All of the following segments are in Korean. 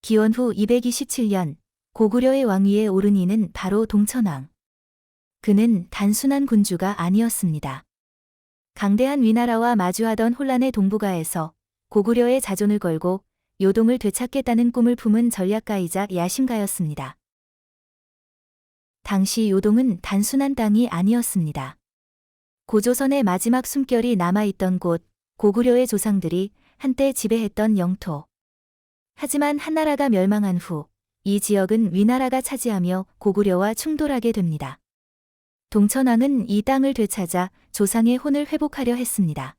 기원 후 227년 고구려의 왕위에 오른 이는 바로 동천왕. 그는 단순한 군주가 아니었습니다. 강대한 위나라와 마주하던 혼란의 동북아에서 고구려의 자존을 걸고 요동을 되찾겠다는 꿈을 품은 전략가이자 야심가였습니다. 당시 요동은 단순한 땅이 아니었습니다. 고조선의 마지막 숨결이 남아있던 곳, 고구려의 조상들이 한때 지배했던 영토. 하지만 한나라가 멸망한 후, 이 지역은 위나라가 차지하며 고구려와 충돌하게 됩니다. 동천왕은 이 땅을 되찾아 조상의 혼을 회복하려 했습니다.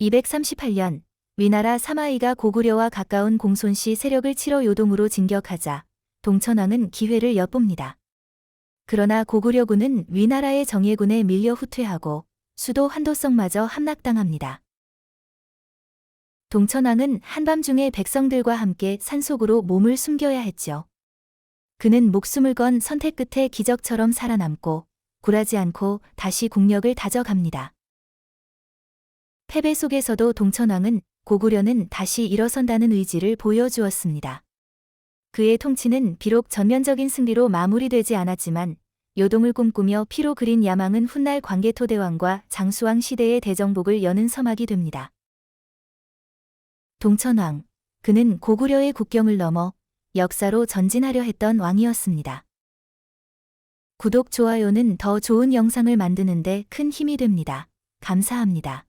238년, 위나라 사마이가 고구려와 가까운 공손시 세력을 치러 요동으로 진격하자 동천왕은 기회를 엿봅니다. 그러나 고구려군은 위나라의 정예군에 밀려 후퇴하고 수도 한도성마저 함락당합니다. 동천왕은 한밤중에 백성들과 함께 산속으로 몸을 숨겨야 했죠. 그는 목숨을 건 선택 끝에 기적처럼 살아남고 굴하지 않고 다시 국력을 다져갑니다. 패배 속에서도 동천왕은 고구려는 다시 일어선다는 의지를 보여주었습니다. 그의 통치는 비록 전면적인 승리로 마무리되지 않았지만 요동을 꿈꾸며 피로 그린 야망은 훗날 광개토대왕과 장수왕 시대의 대정복을 여는 서막이 됩니다. 동천왕, 그는 고구려의 국경을 넘어 역사로 전진하려 했던 왕이었습니다. 구독, 좋아요는 더 좋은 영상을 만드는데 큰 힘이 됩니다. 감사합니다.